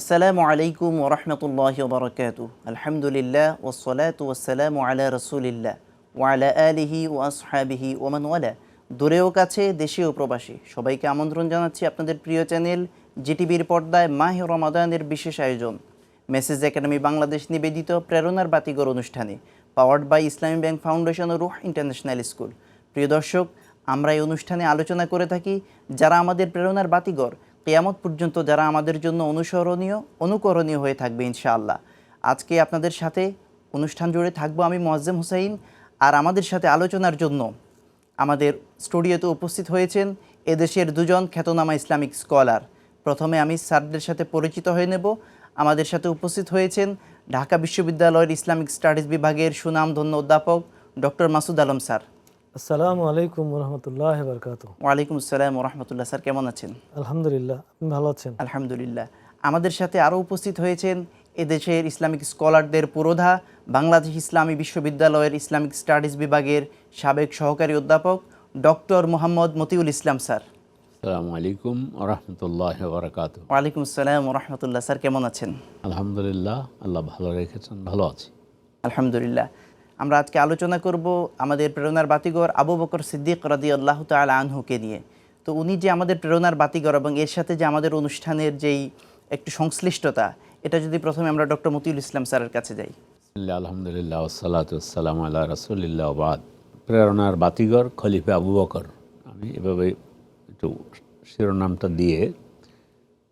আসসালামু আলাইকুম ওরহমতুল্লাহ বরকাত আলহামদুলিল্লাহ ওসলাত ওসালাম আলা রসুলিল্লাহ ওয়ালা আলিহি ও আসহাবিহি ওমান ওয়ালা। দূরেও কাছে, দেশে ও প্রবাসী সবাইকে আমন্ত্রণ জানাচ্ছি আপনাদের প্রিয় চ্যানেল জিটিভির পর্দায় মাহ রমাদানের বিশেষ আয়োজন। মেসেজ একাডেমি বাংলাদেশ নিবেদিত প্রেরণার বাতিগর অনুষ্ঠানে, powered by Islami Bank Foundation O Ruh international school. প্রিয় দর্শক, আমরা এই অনুষ্ঠানে আলোচনা করে থাকি যারা আমাদের প্রেরণার বাতিগর কেয়ামত পর্যন্ত যারা আমাদের জন্য অনুসরণীয়, অনুকরণীয় হয়ে থাকবে ইনশাআল্লাহ। আজকে আপনাদের সাথে অনুষ্ঠান জুড়ে থাকব আমি মোয়াজ্জেম হুসাইন আর আমাদের সাথে আলোচনার জন্য আমাদের স্টুডিওতে উপস্থিত হয়েছেন এদেশের দুজন খ্যাতনামা ইসলামিক স্কলার। প্রথমে আমি স্যারদের সাথে পরিচিত হয়ে নেব। আমাদের সাথে উপস্থিত হয়েছেন ঢাকা বিশ্ববিদ্যালয়ের ইসলামিক স্টাডিজ বিভাগের সুনামধন্য অধ্যাপক ডক্টর মাসুদ আলম স্যার। আসসালামু আলাইকুম রহমতুল্লাহ বরকাত ওয়ালাইকুম আসসালাম রহমতুল্লাহ স্যার কেমন আছেন? আলহামদুলিল্লাহ আপনি ভালো আছেন? আলহামদুলিল্লাহ। আমাদের সাথে আরও উপস্থিত হয়েছেন এদেশের ইসলামিক স্কলারদের পুরোধা বাংলাদেশ ইসলামী বিশ্ববিদ্যালয়ের ইসলামিক স্টাডিজ বিভাগের সাবেক সহকারী অধ্যাপক ডক্টর মোহাম্মদ মতিউল ইসলাম স্যার। আসসালামু আলাইকুম রহমতুল্লাহ বরকাত ওয়ালাইকুম আসসালাম রহমতুল্লাহ স্যার কেমন আছেন? আলহামদুলিল্লাহ আল্লাহ ভালো রেখেছেন ভালো আছি। আলহামদুলিল্লাহ। আমরা আজকে আলোচনা করব আমাদের প্রেরণার বাতিগর আবু বকর সিদ্দিক রাদি আল্লাহ তাল আনহুকে নিয়ে। তো উনি যে আমাদের প্রেরণার বাতিগর এবং এর সাথে যে আমাদের অনুষ্ঠানের যেই একটু সংশ্লিষ্টতা, এটা যদি প্রথমে আমরা ডক্টর মতিউল ইসলাম স্যারের কাছে যাই। আলহামদুলিল্লাহ সালাতাম আল্লাহ রসুলিল্লাহ বাদ। প্রেরণার বাতিগর খলিফে আবু বকর। আমি এভাবে একটু শিরোনামটা দিয়ে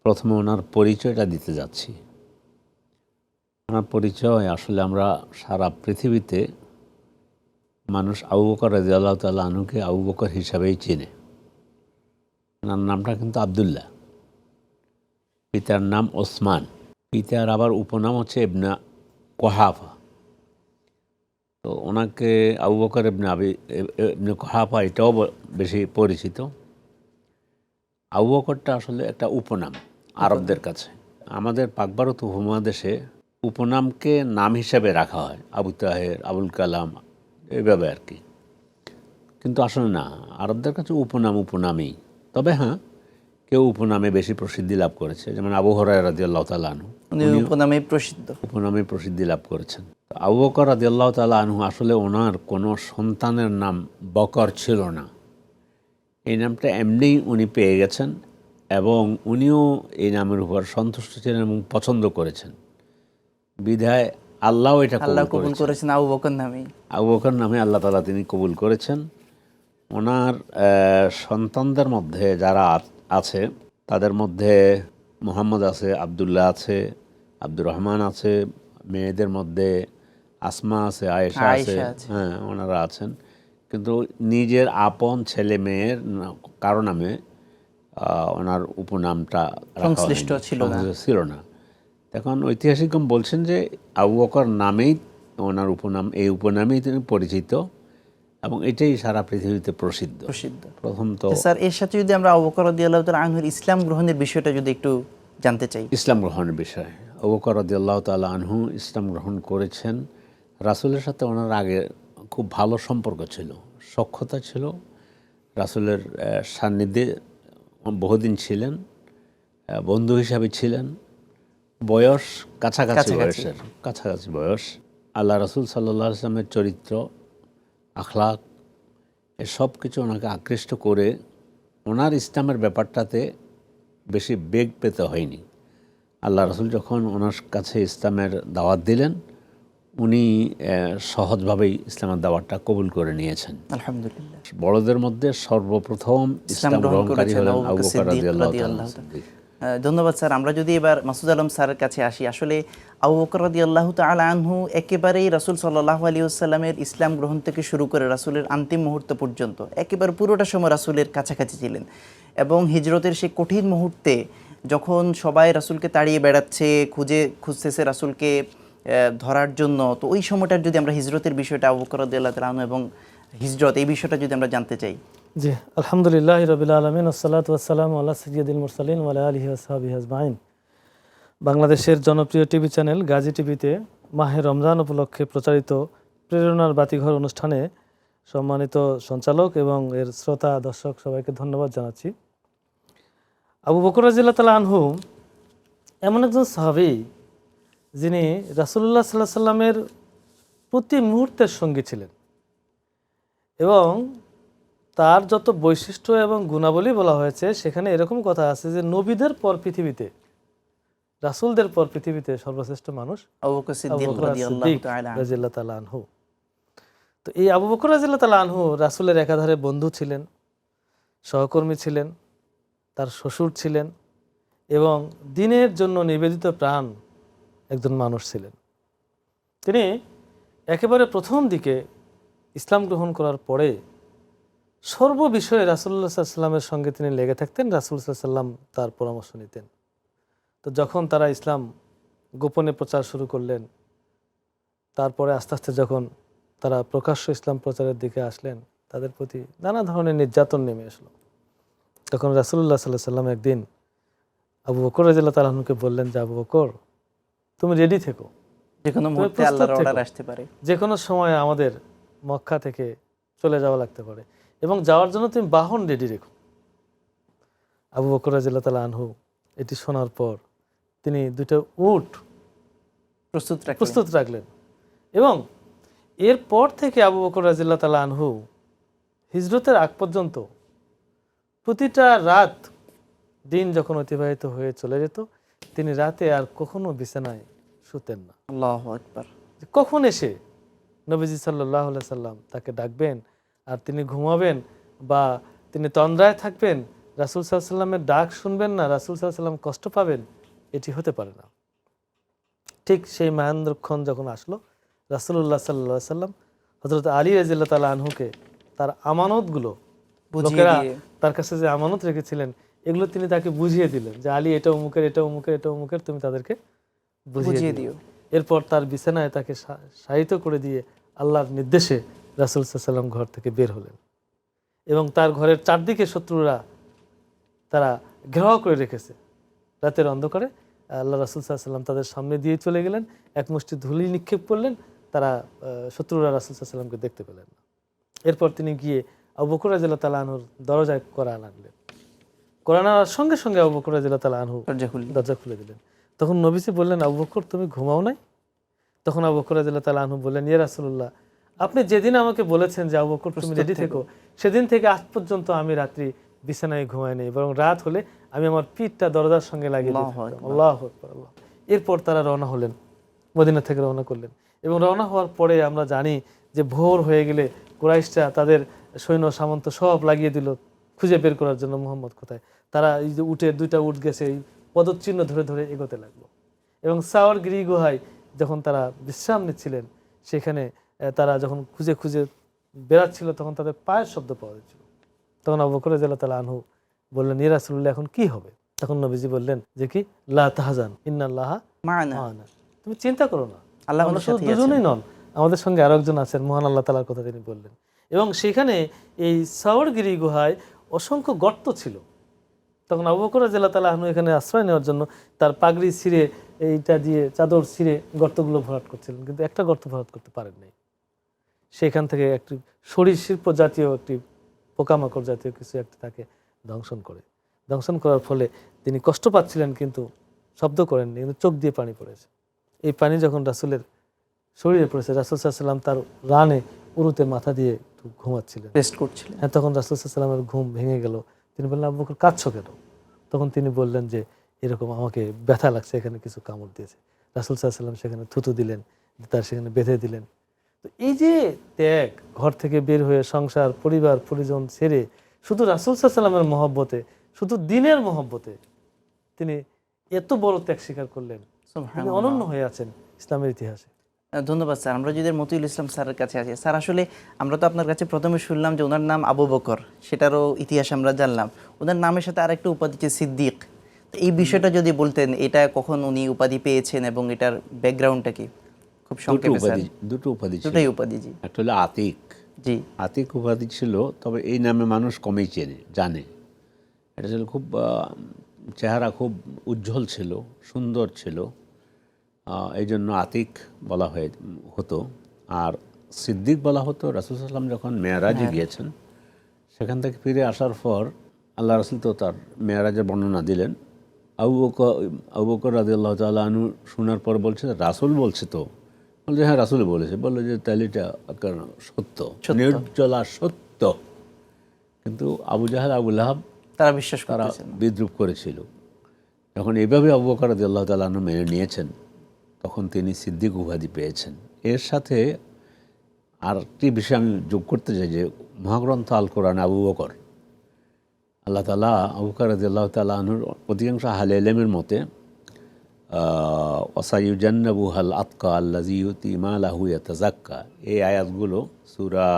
প্রথমে ওনার পরিচয়টা দিতে যাচ্ছি। ওনার পরিচয়, আসলে আমরা সারা পৃথিবীতে মানুষ আবু বকর রাজি আল্লাহ তাল্লাহ আনুকে আবু বকর হিসাবেই চেনে। ওনার নামটা কিন্তু আবদুল্লাহ। পিতার নাম ওসমান। পিতার আবার উপনাম হচ্ছে ইবনা কোহাফা। তো ওনাকে আবু বকর ইবনে আবি, ইবনে কোহাফা এটাও বেশি পরিচিত। আবু বকরটা আসলে একটা উপনাম আরবদের কাছে। আমাদের পাকভারত উপমহাদেশে উপনামকে নাম হিসাবে রাখা হয় আবু তাহের আবুল কালাম এভাবে আর কি। কিন্তু আসলে না আরবদের কাছে উপনাম উপনামই। তবে হ্যাঁ কেউ উপনামে বেশি প্রসিদ্ধি লাভ করেছে। যেমন আবু হরাই রাজি আল্লাহ তালু উনি উপনামে প্রসিদ্ধ। উপনামে প্রসিদ্ধি লাভ করেছেন। আবু বকর রাজি আল্লাহ তালা আনহু আসলে ওনার কোনো সন্তানের নাম বকর ছিল না। এই নামটা এমনিই উনি পেয়ে গেছেন এবং উনিও এই নামের উপর সন্তুষ্ট ছিলেন এবং পছন্দ করেছেন। বিধায় আল্লাহ এটা আল্লাহ কবুল করেছেন। আবু বকর নামেই আবু বকর নামে আল্লাহ তালা তিনি কবুল করেছেন। ওনার সন্তানদের মধ্যে যারা আছে তাদের মধ্যে মোহাম্মদ আছে আবদুল্লাহ আছে আব্দুর রহমান আছে মেয়েদের মধ্যে আসমা আছে আয়েশা আছে হ্যাঁ ওনারা আছেন। কিন্তু নিজের আপন ছেলে মেয়ের কারও নামে ওনার উপনামটা সংশ্লিষ্ট। ছিল না। এখন ঐতিহাসিকগণ বলছেন যে আবু বকর নামেই ওনার উপনাম এই উপনামেই তিনি পরিচিত এবং এটাই সারা পৃথিবীতে প্রসিদ্ধ। প্রসিদ্ধ। প্রথম তো স্যার এর সাথে যদি আমরা আবু বকর রাদি আল্লাহ তাল আনহুর ইসলাম গ্রহণের বিষয়টা যদি একটু জানতে চাই। ইসলাম গ্রহণের বিষয়। আবু বকর রাদিয়াল্লাহু তাআলা আনহু ইসলাম গ্রহণ করেছেন। রাসূলের সাথে ওনার আগে খুব ভালো সম্পর্ক ছিল সক্ষতা ছিল। রাসূলের সান্নিধ্যে বহুদিন ছিলেন বন্ধু হিসাবে ছিলেন। বয়স কাছাকাছি। বয়সের কাছাকাছি বয়স। আল্লাহ রসুল সাল্লাহ আসলামের চরিত্র আখলাক এসব কিছু ওনাকে আকৃষ্ট করে ওনার ইসলামের ব্যাপারটাতে বেশি বেগ পেতে হয়নি। আল্লাহ রসুল যখন ওনার কাছে ইসলামের দাওয়াত দিলেন উনি সহজভাবেই ইসলামের দাওয়াতটা কবুল করে নিয়েছেন। আলহামদুলিল্লাহ। বড়দের মধ্যে সর্বপ্রথম ইসলাম গ্রহণকারী হলেন আবু বকর রাদিয়াল্লাহু তাআলা ধন্যবাদ স্যার। আমরা যদি এবার মাসুদ আলম স্যারের কাছে আসি, আসলে আবু বকর রাদি আল্লাহ আনহু একেবারেই রাসুল সাল্লাহ আলী আসসালামের ইসলাম গ্রহণ থেকে শুরু করে রাসুলের অন্তিম মুহূর্ত পর্যন্ত, একেবারে পুরোটা সময় রাসুলের কাছাকাছি ছিলেন এবং হিজরতের সেই কঠিন মুহূর্তে যখন সবাই রাসুলকে তাড়িয়ে বেড়াচ্ছে, খুঁজে, খুঁজতেছে রাসুলকে ধরার জন্য, তো ওই সময়টার যদি আমরা হিজরতের বিষয়টা আবু বকর আল্লাহ তাল এবং হিজরত, এই বিষয়টা যদি আমরা জানতে চাই। জি, আলহামদুলিল্লাহ রবিল আলমিন ওসালাত ওয়াসালাম আল্লাহ সৈয়দুল মুরসালিন ওয়ালা আলহি আসহাবি আজমাইন। বাংলাদেশের জনপ্রিয় টিভি চ্যানেল গাজী টিভিতে মাহে রমজান উপলক্ষে প্রচারিত প্রেরণার বাতিঘর অনুষ্ঠানে সম্মানিত সঞ্চালক এবং এর শ্রোতা, দর্শক সবাইকে ধন্যবাদ জানাচ্ছি। আবু বকর রাজিল্লা তালা আনহু এমন একজন সাহাবি যিনি রাসুল্লাহ সাল্লাহ সাল্লামের প্রতি মুহূর্তের সঙ্গী ছিলেন এবং তার যত বৈশিষ্ট্য এবং গুণাবলী বলা হয়েছে সেখানে এরকম কথা আছে যে নবীদের পর পৃথিবীতে রাসূলদের পর পৃথিবীতে সর্বশ্রেষ্ঠ মানুষ আনহু। তো এই আবু বকর রাদিয়াল্লাহু তাআলা আনহু রাসুলের একাধারে বন্ধু ছিলেন সহকর্মী ছিলেন তার শ্বশুর ছিলেন এবং দিনের জন্য নিবেদিত প্রাণ একজন মানুষ ছিলেন তিনি একেবারে প্রথম দিকে ইসলাম গ্রহণ করার পরে সর্ব বিষয়ে রাসুল্লাহ সাল্লামের সঙ্গে তিনি লেগে থাকতেন রাসুল সাল্লাম তার পরামর্শ নিতেন। তো যখন তারা ইসলাম গোপনে প্রচার শুরু করলেন তারপরে আস্তে আস্তে যখন তারা প্রকাশ্য ইসলাম প্রচারের দিকে আসলেন তাদের প্রতি নানা ধরনের নির্যাতন নেমে আসলো। তখন রাসুল্লাহ সাল্লাহ সাল্লাম একদিন আবু বকর রাজিল্লা তালাহনুকে বললেন যে আবু বকর তুমি রেডি থেকো? যে কোনো সময় আমাদের মক্কা থেকে চলে যাওয়া লাগতে পারে। এবং যাওয়ার জন্য তুমি বাহন রেডি রেখো। আবু বকর রাজিল্লা তালা আনহু এটি শোনার পর তিনি দুইটা উট প্রস্তুত প্রস্তুত রাখলেন। এবং এরপর থেকে আবু বকর রাজিল্লা তালা আনহু হিজরতের আগ পর্যন্ত প্রতিটা রাত দিন যখন অতিবাহিত হয়ে চলে যেত তিনি রাতে আর কখনো বিছানায় শুতেন না। আল্লাহু আকবার। কখন এসে নবীজি সাল্লাহ সাল্লাম তাকে ডাকবেন? আর তিনি ঘুমাবেন বা তিনি তন্দ্রায় থাকবেন রাসুল সাল্লামের ডাক শুনবেন না রাসুল সাল্লাম কষ্ট পাবেন এটি হতে পারে না। ঠিক সেই মাহেন্দ্রক্ষণ যখন আসলো রাসুল্লাহ সাল্লাহ সাল্লাম হজরত আলী রাজিল্লা তালা আনহুকে তার আমানতগুলো লোকেরা তার কাছে যে আমানত রেখেছিলেন এগুলো তিনি তাকে বুঝিয়ে দিলেন যে আলী এটা অমুকের এটা অমুকের এটা অমুকের তুমি তাদেরকে বুঝিয়ে দিও। এরপর তার বিছানায় তাকে সা- শায়িত করে দিয়ে আল্লাহর নির্দেশে রাসুল সাল্লাম ঘর থেকে বের হলেন। এবং তার ঘরের চারদিকে শত্রুরা তারা ঘেরাও করে রেখেছে। রাতের অন্ধকারে আল্লাহ রাসুল সাল্লাম তাদের সামনে দিয়ে চলে গেলেন এক মুষ্টি ধুলি নিক্ষেপ করলেন তারা শত্রুরা রাসুল সাল্লামকে দেখতে পেলেন না। এরপর তিনি গিয়ে আবু বকর রাজিল্লা তালা আনহুর দরজায় কোরআন আনলেন। কোরআন আনার সঙ্গে সঙ্গে আবু বকর রাজিল্লা তালা আনহু দরজা খুলে দিলেন। তখন নবীজি বললেন আবু বকর তুমি ঘুমাও নাই? তখন আবু বকর রাদিয়াল্লাহু তাআলা আনহু বললেন ইয়া রাসূলুল্লাহ আপনি যেদিন আমাকে বলেছেন যে আবু বকর তুমি রেডি থেকো। সেদিন থেকে আজ পর্যন্ত আমি রাত্রি বিছানায় ঘুমাই নেই বরং রাত হলে আমি আমার পিঠটা দরজার সঙ্গে লাগিয়ে আল্লাহ আল্লাহ এরপর তারা রওনা হলেন মদিনা থেকে রওনা করলেন এবং রওনা হওয়ার পরে আমরা জানি যে ভোর হয়ে গেলে কুরাইশরা তাদের সৈন্য সামন্ত সব লাগিয়ে দিল খুঁজে বের করার জন্য মোহাম্মদ কোথায়? তারা এই যে উঠে দুইটা উঠ গেছে এই পদচিহ্ন ধরে ধরে এগোতে লাগল। এবং সাওয়ার গিরি গুহায় যখন তারা বিশ্রাম নিচ্ছিলেন সেখানে তারা যখন খুঁজে খুঁজে বেড়াচ্ছিল তখন তাদের পায়ের শব্দ পাওয়া যাচ্ছিল। তখন আবু বকর রাদিয়াল্লাহু তাআলা আনহু বললেন রাসূলুল্লাহ এখন কি হবে? তখন নবীজি বললেন যে কি লা তাহজান ইন্নাল্লাহা তুমি চিন্তা করো না। আল্লাহ শুধু দুজনেই নন আমাদের সঙ্গে আরও একজন আছেন মহান আল্লাহ তালার কথা তিনি বললেন। এবং সেখানে এই সাওয়ারগিরি গুহায় অসংখ্য গর্ত ছিল। তখন আবু বকর জেলা তালা আহনু এখানে আশ্রয় নেওয়ার জন্য তার পাগড়ি ছিঁড়ে এইটা দিয়ে চাদর ছিঁড়ে গর্তগুলো ভরাট করছিলেন। কিন্তু একটা গর্ত ভরাট করতে পারেন নাই সেখান থেকে একটি সরীসৃপ জাতীয় একটি পোকামাকড় জাতীয় কিছু একটা তাকে দংশন করে। দংশন করার ফলে তিনি কষ্ট পাচ্ছিলেন কিন্তু শব্দ করেননি কিন্তু চোখ দিয়ে পানি পড়েছে। এই পানি যখন রাসুলের শরীরে পড়েছে রাসুল সাল্লাম তার রানে উরুতে মাথা দিয়ে একটু ঘুমাচ্ছিলেন। রেস্ট করছিলেন। হ্যাঁ তখন রাসুল সাল্লামের ঘুম ভেঙে গেল। তিনি বললেন আবু বকর কাঁদছো কেন? তখন তিনি বললেন যে এরকম আমাকে ব্যথা লাগছে এখানে কিছু কামড় দিয়েছে। রাসুল সাল্লাম সেখানে থুতু দিলেন তার সেখানে বেঁধে দিলেন। তো এই যে ত্যাগ ঘর থেকে বের হয়ে সংসার পরিবার পরিজন ছেড়ে শুধু রাসুল সাল্লামের মহব্বতে শুধু দিনের মহব্বতে তিনি এত বড় ত্যাগ স্বীকার করলেন। অনন্য হয়ে আছেন ইসলামের ইতিহাসে। ধন্যবাদ স্যার। আমরা যদি মতিউল ইসলাম স্যারের কাছে আছি স্যার আসলে আমরা তো আপনার কাছে প্রথমে শুনলাম যে ওনার নাম আবু বকর সেটারও ইতিহাস আমরা জানলাম। ওনার নামের সাথে আরেকটা উপাধি যে সিদ্দিক। এই বিষয়টা যদি বলতেন এটা কখন উনি উপাধি পেয়েছেন এবং এটার ব্যাকগ্রাউন্ডটা কি? খুব দুটো সংক্ষেপে উপাধি দুটো উপাধি ছিল। উপাধি জি। একটা হলো আতিক। জি। আতিক উপাধি ছিল তবে এই নামে মানুষ কমই চেনে জানে। এটা ছিল খুব চেহারা খুব উজ্জ্বল ছিল সুন্দর ছিল। এই জন্য আতিক বলা হয়ে হতো। আর সিদ্দিক বলা হতো রাসুল সাল্লাম যখন মেয়ারাজে গিয়েছেন সেখান থেকে ফিরে আসার পর আল্লাহ রাসুল তো তার মেয়ারাজের বর্ণনা দিলেন। আবু বকর আবু বকর রাজি আল্লাহ তাল্লাহ আনু শোনার পর বলছে রাসুল বলছে তো বলছে হ্যাঁ রাসুল বলেছে। বলল যে তাহলে এটা সত্য। নির্জলা সত্য। কিন্তু আবু জাহাল আবু লাহাব তারা বিশ্বাস তারা। বিদ্রুপ করেছিল। যখন এভাবে আবু বকর আল্লাহ তাল্লাহ আনু মেনে নিয়েছেন তখন তিনি সিদ্দিক উপাধি পেয়েছেন। এর সাথে আর একটি বিষয় আমি যোগ করতে চাই যে মহাগ্রন্থ আল কোরআন আবু বকর আল্লাহ তালা আবু বকর আল্লাহ তাল্লাহ আনুর অধিকাংশ হালে এলেমের মতে ওসাইউজান্নাবু হাল আতকা আল্লাজি ইউতি মালাহু ইয়াতাজাক্কা এই আয়াতগুলো সুরা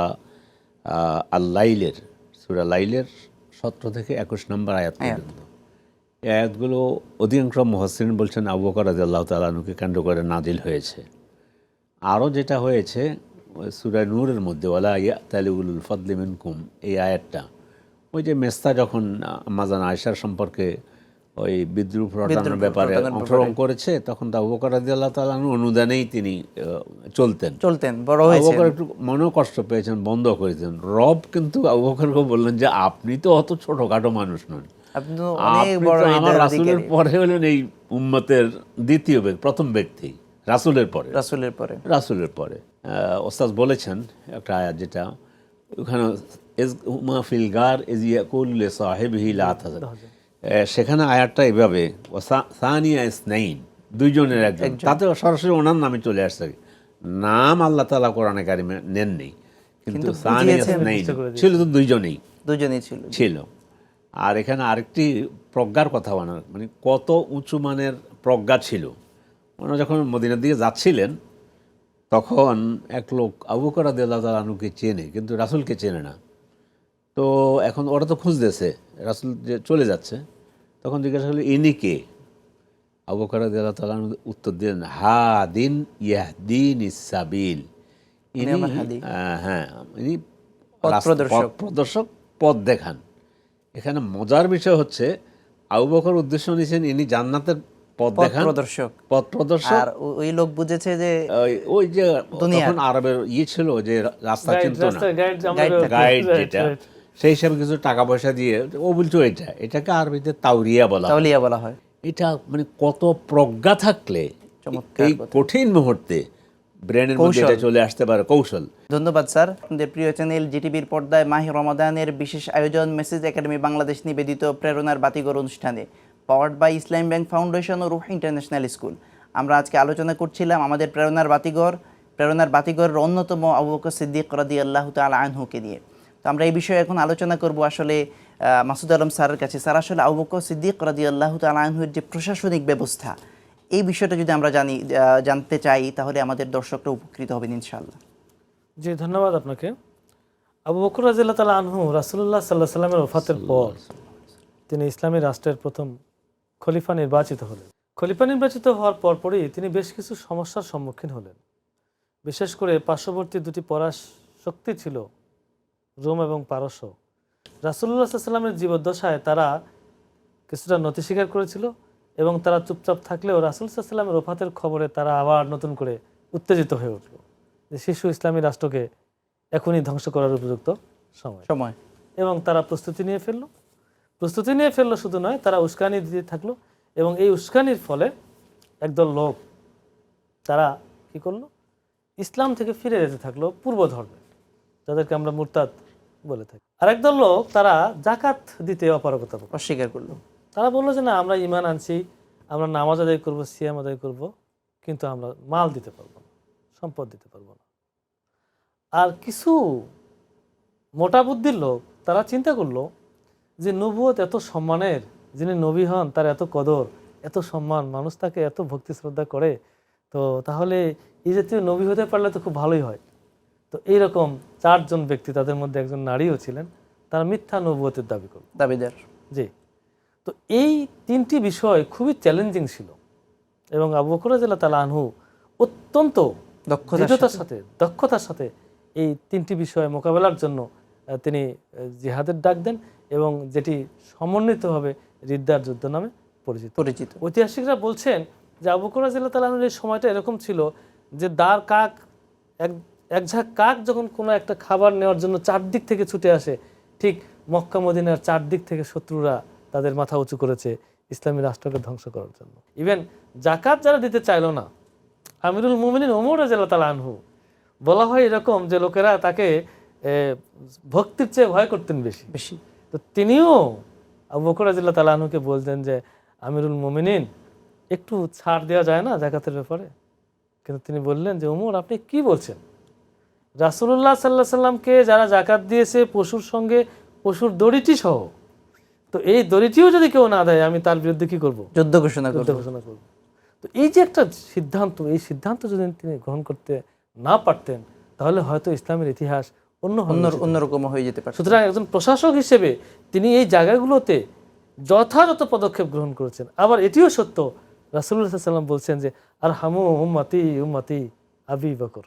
আল লাইলের সুরা লাইলের সতেরো থেকে একুশ নম্বর আয়াত পর্যন্ত। এই আয়াতগুলো অধিকাংশ মহসিন বলছেন আবু বকর রাজি আল্লাহ তালানুকে কেন্দ্র করে নাজিল হয়েছে। আরও যেটা হয়েছে ওই সুরা নূরের মধ্যে ওলা ইয়া তালিউল ফদলি মিনকুম এই আয়াতটা। ওই যে মেস্তা যখন মাজান আয়সার সম্পর্কে ওই বিদ্রুপ রটানোর ব্যাপারে অংশগ্রহণ করেছে তখন তো আবু রাজি আল্লাহ তালানু অনুদানেই তিনি চলতেন। চলতেন বড় হয়েছে একটু মনেও কষ্ট পেয়েছেন বন্ধ করেছেন রব কিন্তু আবু বললেন যে আপনি তো অত ছোটখাটো মানুষ নন। আমার রাসুলের পরে হলেন এই উম্মতের দ্বিতীয় ব্যক্তি প্রথম ব্যক্তি রাসুলের পরে। রাসূলের পরে। রাসুলের পরে। ওস্তাদ বলেছেন একটা আয়াত যেটা ওখানে মাহফিল গার এজ ইয়াকুল লি সাহেবিহি লা তাহজান। আহ, সেখানে আয়াতটা এভাবে সানিয়া ইসনাইন দুইজনের একজন। তাতে সরাসরি ওনার নামে চলে আসছে। নাম আল্লাহ তাআলা কোরআনে কারিমে নেননি কিন্তু সানিয়া ইসনাইন ছিল তো দুইজনেই। দুজনেই ছিল। ছিল। আর এখানে আরেকটি প্রজ্ঞার কথা বলার মানে কত উঁচু মানের প্রজ্ঞা ছিল। ওনারা যখন মদিনার দিকে যাচ্ছিলেন তখন এক লোক আবু করা দেল্লা আনুকে চেনে কিন্তু রাসুলকে চেনে না। তো এখন ওরা তো খুঁজতেছে রাসুল যে চলে যাচ্ছে তখন জিজ্ঞাসা করল ইনি কে? আবু করা দেল্লা উত্তর দিলেন হা দিন ইয়াহদিন ইসাবিল ইনি হাদি। আহ, হ্যাঁ ইনি প্রদর্শক। পথ দেখান। এখানে মজার বিষয় হচ্ছে আবু বকর উদ্দেশ্য নিয়েছেন ইনি জান্নাতের পথ দেখান। প্রদর্শক। পথ প্রদর্শক। আর ওই লোক বুঝেছে যে ওই- ওই যে তখন আরবের ইয়ে ছিল যে রাস্তা না। গাইড যেটা. সেই হিসাবে কিছু টাকা পয়সা দিয়ে ও বলছো এটা এটাকে আরবিতে তাওরিয়া বলা। তাউলিয়া বলা হয়। এটা মানে কত প্রজ্ঞা থাকলে এই কঠিন মুহূর্তে ব্রেনের মধ্যে এটা চলে আসতে পারে কৌশল। ধন্যবাদ স্যার। আপনাদের প্রিয় চ্যানেল জিটিভির পর্দায় মাহি রমাদানের বিশেষ আয়োজন মেসেজ একাডেমি বাংলাদেশ নিবেদিত প্রেরণার বাতিগর অনুষ্ঠানে powered by Islam Bank Foundation O Ruh international school. আমরা আজকে আলোচনা করছিলাম আমাদের প্রেরণার বাতিগর প্রেরণার বাতিগরের অন্যতম আবু বকর সিদ্দিক রদি আল্লাহ তাল আনহুকে নিয়ে। তো আমরা এই বিষয়ে এখন আলোচনা করব আসলে মাসুদ আলম স্যারের কাছে। স্যার আসলে আবু সিদ্দিক রদি আল্লাহ তাল আনহুর যে প্রশাসনিক ব্যবস্থা, এই বিষয়টা যদি আমরা জানি জানতে চাই, তাহলে আমাদের দর্শকরা উপকৃত হবেন ইনশাল্লাহ জি, ধন্যবাদ আপনাকে। আবু বকর রাজিল্লা তালা আনহু রাসুল্লাহ সাল্লাহ সাল্লামের ওফাতের পর তিনি ইসলামী রাষ্ট্রের প্রথম খলিফা নির্বাচিত হলেন। খলিফা নির্বাচিত হওয়ার পরপরই তিনি বেশ কিছু সমস্যার সম্মুখীন হলেন। বিশেষ করে পার্শ্ববর্তী দুটি পরাশ শক্তি ছিল রোম এবং পারস্য। রাসুল্লাহ সাল্লামের জীবদ্দশায় তারা কিছুটা নতি স্বীকার করেছিল এবং তারা চুপচাপ থাকলেও রাসুল সাল্লামের ওফাতের খবরে তারা আবার নতুন করে উত্তেজিত হয়ে উঠল যে শিশু ইসলামী রাষ্ট্রকে এখনই ধ্বংস করার উপযুক্ত সময়। সময়। এবং তারা প্রস্তুতি নিয়ে ফেলল। প্রস্তুতি নিয়ে ফেলল শুধু নয় তারা উস্কানি দিতে থাকল এবং এই উস্কানির ফলে একদল লোক তারা কি করল? ইসলাম থেকে ফিরে যেতে থাকল পূর্ব ধর্মে। যাদেরকে আমরা মুরতাদ বলে থাকে। আর একদল লোক তারা জাকাত দিতে অপারগতা অস্বীকার করল। তারা বলল যে না আমরা ইমান আনছি আমরা নামাজ আদায় করব সিয়াম আদায় করব কিন্তু আমরা মাল দিতে পারব না সম্পদ দিতে পারব না। আর কিছু মোটা বুদ্ধির লোক তারা চিন্তা করল যে নবুয়ত এত সম্মানের যিনি নবী হন তার এত কদর এত সম্মান মানুষ তাকে এত ভক্তি শ্রদ্ধা করে তো তাহলে এই জাতীয় নবী হতে পারলে তো খুব ভালোই হয়। তো এইরকম চারজন ব্যক্তি তাদের মধ্যে একজন নারীও ছিলেন তারা মিথ্যা নবুয়তের দাবি করল। দাবিদার। জি। তো এই তিনটি বিষয় খুবই চ্যালেঞ্জিং ছিল এবং আবু বকর জেলা তালা আনহু অত্যন্ত দক্ষতার সাথে। দক্ষতার সাথে এই তিনটি বিষয় মোকাবেলার জন্য তিনি জিহাদের ডাক দেন এবং যেটি সমন্বিতভাবে রিদ্দার যুদ্ধ নামে পরিচিত। পরিচিত। ঐতিহাসিকরা বলছেন যে আবু বকর জেলা তালানুর এই সময়টা এরকম ছিল যে দ্বার কাক এক এক ঝাঁক কাক যখন কোনো একটা খাবার নেওয়ার জন্য চারদিক থেকে ছুটে আসে ঠিক মক্কা মদিনার চারদিক থেকে শত্রুরা তাদের মাথা উঁচু করেছে ইসলামী রাষ্ট্রকে ধ্বংস করার জন্য। ইভেন জাকাত যারা দিতে চাইলো না আমিরুল মুমিনিন ওমর রাজিয়াল্লাহ তালা আনহু বলা হয় এরকম যে লোকেরা তাকে ভক্তির চেয়ে ভয় করতেন বেশি। বেশি। তো তিনিও আবু বকর রাজিল্লা তালা আনহুকে বলতেন যে আমিরুল মোমিনিন একটু ছাড় দেওয়া যায় না জাকাতের ব্যাপারে? কিন্তু তিনি বললেন যে ওমর আপনি কি বলছেন? রাসুল্লাহ সাল্লাহ সাল্লামকে যারা জাকাত দিয়েছে পশুর সঙ্গে পশুর দড়িটি সহ। তো এই দড়িটিও যদি কেউ না দেয় আমি তার বিরুদ্ধে কি করব? যুদ্ধ ঘোষণা যুদ্ধ ঘোষণা করব। তো এই যে একটা সিদ্ধান্ত এই সিদ্ধান্ত যদি তিনি গ্রহণ করতে না পারতেন তাহলে হয়তো ইসলামের ইতিহাস অন্য অন্য অন্য অন্যরকম হয়ে যেতে পারে সুতরাং একজন প্রশাসক হিসেবে তিনি এই জায়গাগুলোতে যথাযথ পদক্ষেপ গ্রহণ করেছেন। আবার এটিও সত্য রাসুল্লাহ সাল্লাম বলছেন যে আর হামু উম্মাতি উম্মাতি আবি বকর।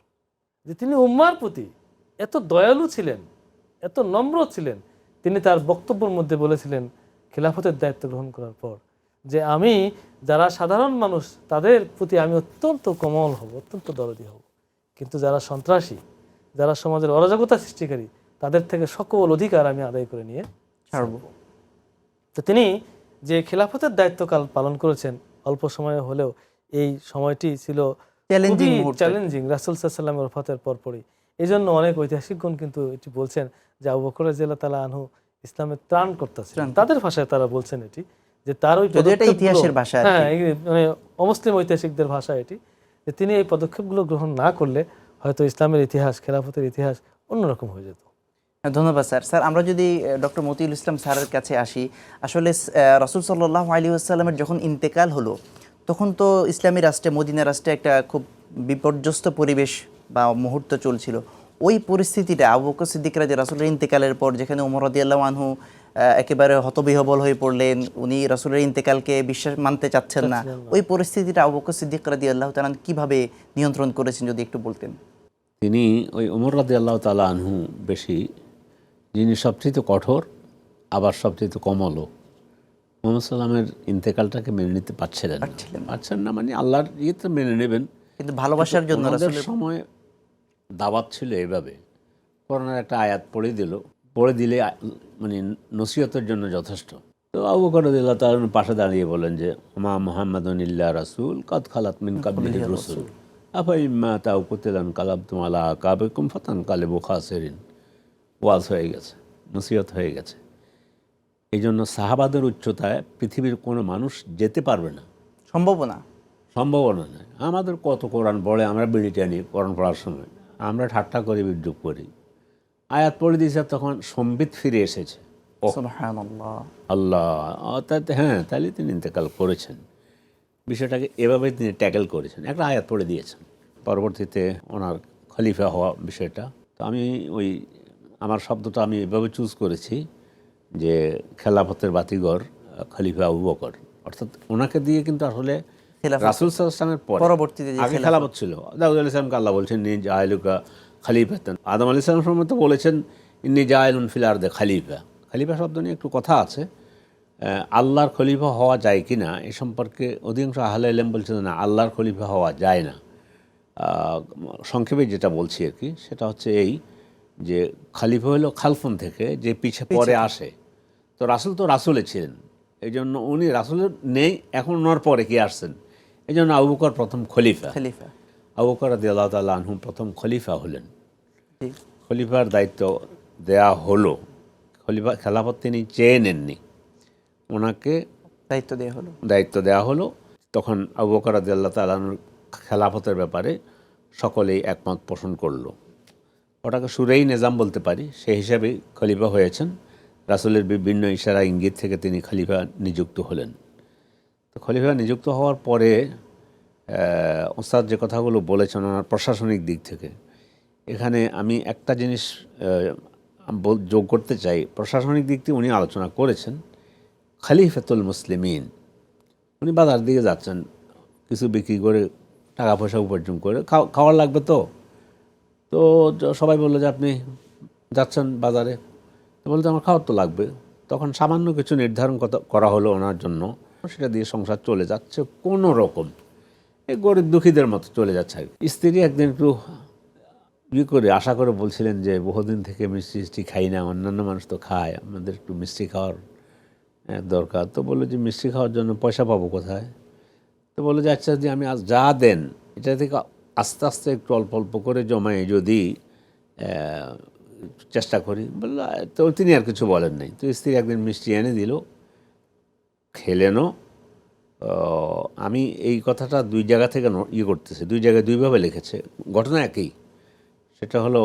যে তিনি উম্মার প্রতি এত দয়ালু ছিলেন এত নম্র ছিলেন তিনি তার বক্তব্যের মধ্যে বলেছিলেন খেলাফতের দায়িত্ব গ্রহণ করার পর যে আমি যারা সাধারণ মানুষ তাদের প্রতি আমি অত্যন্ত কোমল হব অত্যন্ত দরদি হব। কিন্তু যারা সন্ত্রাসী যারা সমাজের অরাজকতা সৃষ্টিকারী তাদের থেকে সকল অধিকার আমি আদায় করে নিয়ে ছাড়বো। তো তিনি যে খেলাফতের দায়িত্বকাল পালন করেছেন অল্প সময়ে হলেও এই সময়টি ছিল মুহূর্ত। চ্যালেঞ্জিং রাসুল সাল্লামের ওফাতের পরপরই এই জন্য অনেক ঐতিহাসিকগণ কিন্তু এটি বলছেন যে আবু বকর জেলা তালা আনহু ইসলামের ত্রাণ করতেছে তাদের ভাষায় তারা বলছেন এটি যে তার ওই ইতিহাসের ভাষা। হ্যাঁ মানে অমুসলিম ঐতিহাসিকদের ভাষা এটি যে তিনি এই পদক্ষেপগুলো গ্রহণ না করলে হয়তো ইসলামের ইতিহাস খেলাফতের ইতিহাস অন্যরকম হয়ে যেত হ্যাঁ, ধন্যবাদ স্যার স্যার আমরা যদি ডক্টর মতিউল ইসলাম স্যারের কাছে আসি আসলে রসুল সাল্লাহ আলী আসসালামের যখন ইন্তেকাল হলো তখন তো ইসলামী রাষ্ট্রে মদিনা রাষ্ট্রে একটা খুব বিপর্যস্ত পরিবেশ বা মুহূর্ত চলছিল। ওই পরিস্থিতিটা আবু বকর সিদ্দিক রাজি রাসুলের ইন্তেকালের পর যেখানে উমর রদিয়াল্লাহ আনহু একেবারে হতবিহবল হয়ে পড়লেন উনি রাসুলের ইন্তেকালকে বিশ্বাস মানতে চাচ্ছেন না। ওই পরিস্থিতিটা আবু বকর সিদ্দিক রাজি আল্লাহ তালান কীভাবে নিয়ন্ত্রণ করেছেন যদি একটু বলতেন? তিনি ওই উমর রাদি আল্লাহ তালা আনহু বেশি যিনি সবচেয়ে কঠোর আবার সবচেয়ে কমলও। মোহাম্মদ সাল্লামের ইন্তেকালটাকে মেনে নিতে পারছিলেন পারছেন না মানে আল্লাহর ইয়েতে মেনে নেবেন। কিন্তু ভালোবাসার জন্য সময় দাওয়াত ছিল এভাবে করোনার একটা আয়াত পড়ে দিল। পড়ে দিলে মানে নসিহতের জন্য যথেষ্ট। তো আবু বকর রাদিয়াল্লাহু তাআলা পাশে দাঁড়িয়ে বলেন যে মা মোহাম্মদুন ইল্লা রাসূল কদ খালাত মিন কাবলিহি রাসূল। আফা ইম্মা তাও কুতিলান কালাবতুম আলা আকাবিকুম ফাতান কালিবু খাসিরিন। ওয়াজ হয়ে গেছে নসিহত হয়ে গেছে। এই জন্য সাহাবাদের উচ্চতায় পৃথিবীর কোনো মানুষ যেতে পারবে না। সম্ভাবনা সম্ভাবনা নয় আমাদের কত কোরআন পড়ে আমরা বিড়ি টানি কোরআন পড়ার সময়। আমরা ঠাট্টা করি বিদ্রুপ করি। আয়াত পড়ে দিয়েছে তখন সম্বিত ফিরে এসেছে। আল্লাহ হ্যাঁ তাহলে তিনি ইন্তেকাল করেছেন। বিষয়টাকে এভাবে তিনি ট্যাকেল করেছেন। একটা আয়াত পড়ে দিয়েছেন। পরবর্তীতে ওনার খলিফা হওয়া বিষয়টা। তো আমি ওই আমার শব্দটা আমি এভাবে চুজ করেছি। যে খেলাফতের বাতিগর আহ, খলিফা আবু বকর। অর্থাৎ ওনাকে দিয়ে কিন্তু আসলে রাসুল সাল্লামের পরবর্তীতে আগে খেলাফত। ছিল। দাউদ আলি ইসলামকে আল্লাহ বলছেন নিজ আহলুকা খলিফাতেন। আদম আলি সময় তো বলেছেন ইন্নি জায়লুন ফিলার দে খালিফা। খালিফা শব্দ নিয়ে একটু কথা আছে। আল্লাহর খলিফা হওয়া যায় কি না এ সম্পর্কে অধিকাংশ আহলে এলেম বলছেন না আল্লাহর খলিফা হওয়া যায় না। সংক্ষেপে যেটা বলছি আর কি সেটা হচ্ছে এই যে খালিফা হলো খালফুন থেকে যে পিছে পরে আসে। তো রাসুল তো রাসুলে ছিলেন। এই জন্য উনি রাসুলের নেই এখন ওনার পরে কি আসছেন? এই জন্য আবু বকর প্রথম খলিফা। খলিফা। আবু বকর রাদিয়াল্লাহু তাআলা আনহু প্রথম খলিফা হলেন। খলিফার দায়িত্ব দেয়া হলো। খলিফা খেলাফত তিনি চেয়ে নেননি। ওনাকে দায়িত্ব দেওয়া হলো। দায়িত্ব দেওয়া হলো। তখন আবু বকর রাদিয়াল্লাহু তাআলার খেলাফতের ব্যাপারে সকলেই একমত পোষণ করল। ওটাকে সুরেই নিজাম বলতে পারি। সেই হিসাবে খলিফা হয়েছেন। রাসূলের বিভিন্ন ইশারা, ইঙ্গিত থেকে তিনি খলিফা নিযুক্ত হলেন। তো খলিফা নিযুক্ত হওয়ার পরে ওস্তাদ যে কথাগুলো বলেছেন ওনার প্রশাসনিক দিক থেকে, এখানে আমি একটা জিনিস যোগ করতে চাই। প্রশাসনিক দিক থেকে উনি আলোচনা করেছেন, খালিফাতুল মুসলিমিন। উনি বাজার দিকে যাচ্ছেন, কিছু বিক্রি করে টাকা পয়সা উপার্জন করে খাও- খাওয়ার লাগবে তো? তো সবাই বলল যে আপনি যাচ্ছেন বাজারে। বলতে আমার খাওয়ার তো লাগবে। তখন সামান্য কিছু নির্ধারণ করা হলো ওনার জন্য। সেটা দিয়ে সংসার চলে যাচ্ছে কোনো রকম। এই গরিব দুঃখীদের মতো চলে যাচ্ছে। আর। স্ত্রী একদিন একটু ইয়ে করে আশা করে বলছিলেন যে বহুদিন থেকে মিষ্টি মিষ্টি খাই না, অন্যান্য মানুষ তো খায়, আমাদের একটু মিষ্টি খাওয়ার দরকার। তো বলল যে মিষ্টি খাওয়ার জন্য পয়সা পাবো কোথায়? তো বলল যে আচ্ছা যে আমি আজ যা দেন, এটা থেকে আস্তে আস্তে একটু অল্প অল্প করে জমাই যদি চেষ্টা করি। বলল তো তিনি আর কিছু বলেন নাই। তো স্ত্রী একদিন মিষ্টি এনে দিল খেলেনও আমি এই কথাটা দুই জায়গা থেকে ইয়ে করতেছি। দুই জায়গায় দুইভাবে লিখেছে ঘটনা একই। সেটা হলো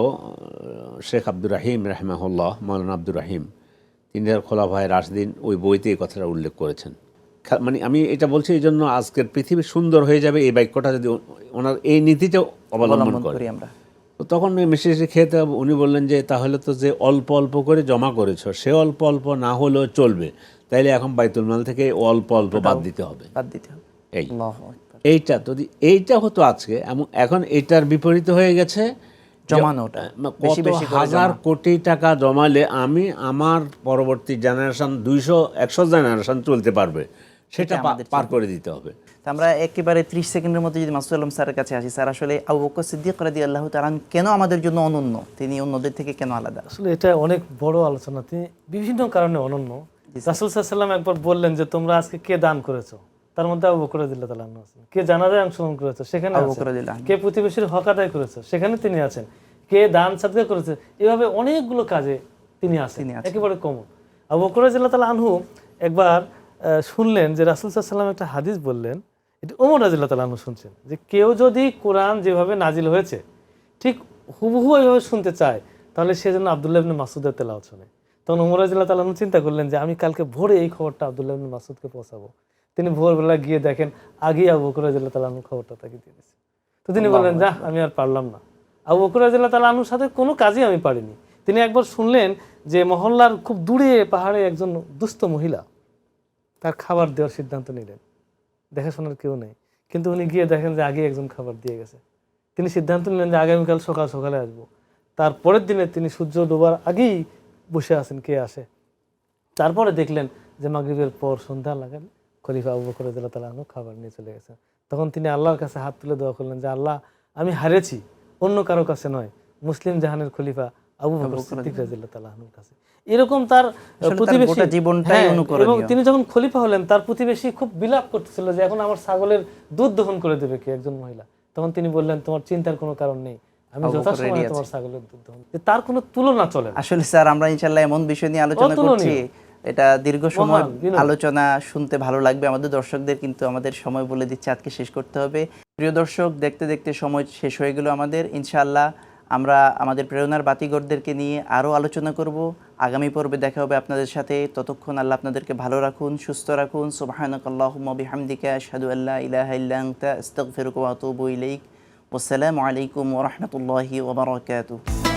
শেখ আব্দুর রাহিম রাহমাহুল্লাহ মৌলানা আব্দুর রাহিম তিনি খোলা ভাই রাশদিন ওই বইতে এই কথাটা উল্লেখ করেছেন। মানে আমি এটা বলছি এই জন্য আজকের পৃথিবী সুন্দর হয়ে যাবে এই বাক্যটা যদি ওনার এই নীতিটা অবলম্বন করে আমরা। তখন মিষ্টি হবে। উনি বললেন যে তাহলে তো যে অল্প অল্প করে জমা করেছ সে অল্প অল্প না হলেও চলবে। তাইলে এখন বাইতুল মাল থেকে অল্প অল্প বাদ দিতে হবে। বাদ দিতে হবে। এই। এইটা যদি এইটা হতো আজকে এবং এখন এটার বিপরীত হয়ে গেছে জমানোটা। বেশি বেশি হাজার কোটি টাকা জমালে আমি আমার পরবর্তী জেনারেশন দুইশো একশো জেনারেশন চলতে পারবে। সেটা পার করে দিতে হবে। আমরা একেবারে ত্রিশ সেকেন্ডের মধ্যে যদি মাসুদ আলম স্যারের কাছে আসি স্যার আসলে আবু বকর সিদ্দিক রাদি আল্লাহ তালান কেন আমাদের জন্য অনন্য? তিনি অন্যদের থেকে কেন আলাদা? আসলে এটা অনেক বড় আলোচনা। তিনি বিভিন্ন কারণে অনন্য। রাসুল সাল্লাম একবার বললেন যে তোমরা আজকে কে দান করেছ? তার মধ্যে আবু বকর রাদিয়াল্লাহু তাআলা আনহু আছেন। কে জানাজায় অংশগ্রহণ করেছ সেখানে আবু আছেন। বকর কে প্রতিবেশীর হক আদায় করেছ সেখানে তিনি আছেন। কে দান সাদকা করেছে এভাবে অনেকগুলো কাজে তিনি আছেন। একেবারে কমন আবু বকর রাদিয়াল্লাহু তাআলা আনহু একবার শুনলেন যে রাসুল সাল্লাম একটা হাদিস বললেন এটা ওমর তাআলা আনহু শুনছেন যে কেউ যদি কোরআন যেভাবে নাজিল হয়েছে ঠিক হুবহু এইভাবে শুনতে চায় তাহলে সেজন্য আবদুল্লাহ ইবনে মাসুদের তেলাওয়াত শোনে। তখন উমর রাজিল্লাহ তাআলা আনহু চিন্তা করলেন যে আমি কালকে ভোরে এই খবরটা আবদুল্লাহ ইবনে মাসুদকে পৌঁছাবো। তিনি ভোরবেলা গিয়ে দেখেন আগেই আবু বকর রাজিল্লাহ তাআলা আনহু খবরটা তাকে দিয়ে দিয়েছে। তো তিনি বললেন যা আমি আর পারলাম না। আবু বকর রাজিল্লাহ তাআলা আনহুর সাথে কোনো কাজই আমি পারিনি। তিনি একবার শুনলেন যে মহল্লার খুব দূরে পাহাড়ে একজন দুস্থ মহিলা তার খাবার দেওয়ার সিদ্ধান্ত নিলেন। দেখাশোনার কেউ নেই। কিন্তু উনি গিয়ে দেখেন যে আগে একজন খাবার দিয়ে গেছে। তিনি সিদ্ধান্ত নিলেন যে আগামীকাল সকাল সকালে আসব। তারপরের দিনে তিনি সূর্য ডোবার আগেই বসে আছেন কে আসে। তারপরে দেখলেন যে মাগরিবের পর সন্ধ্যা লাগান খলিফা আবু বকর রাদিয়াল্লাহু তাআলা খাবার নিয়ে চলে গেছে। তখন তিনি আল্লাহর কাছে হাত তুলে দোয়া করলেন যে আল্লাহ আমি হারেছি। অন্য কারও কাছে নয় মুসলিম জাহানের খলিফা আবু বকর সিদ্দিক রাদিয়াল্লাহু তাআলা আনহুর কাছে। এরকম তার প্রতিবেশী। জীবনটাই হ্যাঁ, অনুকরণীয়। এবং তিনি যখন খলিফা হলেন তার প্রতিবেশী খুব বিলাপ করতেছিল যে এখন আমার ছাগলের দুধ দহন করে দেবে কে একজন মহিলা। তখন তিনি বললেন তোমার চিন্তার কোনো কারণ নেই আমি যথাসময়ে তোমার ছাগলের দুধ দহন তার কোনো তুলনা চলে আসলে স্যার আমরা ইনশাল্লাহ এমন বিষয় নিয়ে আলোচনা করছি এটা দীর্ঘ সময় আলোচনা শুনতে ভালো লাগবে। আমাদের দর্শকদের কিন্তু আমাদের সময় বলে দিচ্ছে আজকে শেষ করতে হবে। প্রিয় দর্শক দেখতে দেখতে সময় শেষ হয়ে গেল আমাদের। ইনশাআল্লাহ আমরা আমাদের প্রেরণার বাতিগরদেরকে নিয়ে আরও আলোচনা করব। আগামী পর্বে দেখা হবে আপনাদের সাথে। ততক্ষণ আল্লাহ আপনাদেরকে ভালো রাখুন, সুস্থ রাখুন। সুবাহিকা সাদু আল্লাহ আল্লা ইলাহা ওয়াসসালামু আলাইকুম ওয়া রাহমাতুল্লাহি ওয়া বারাকাতুহু।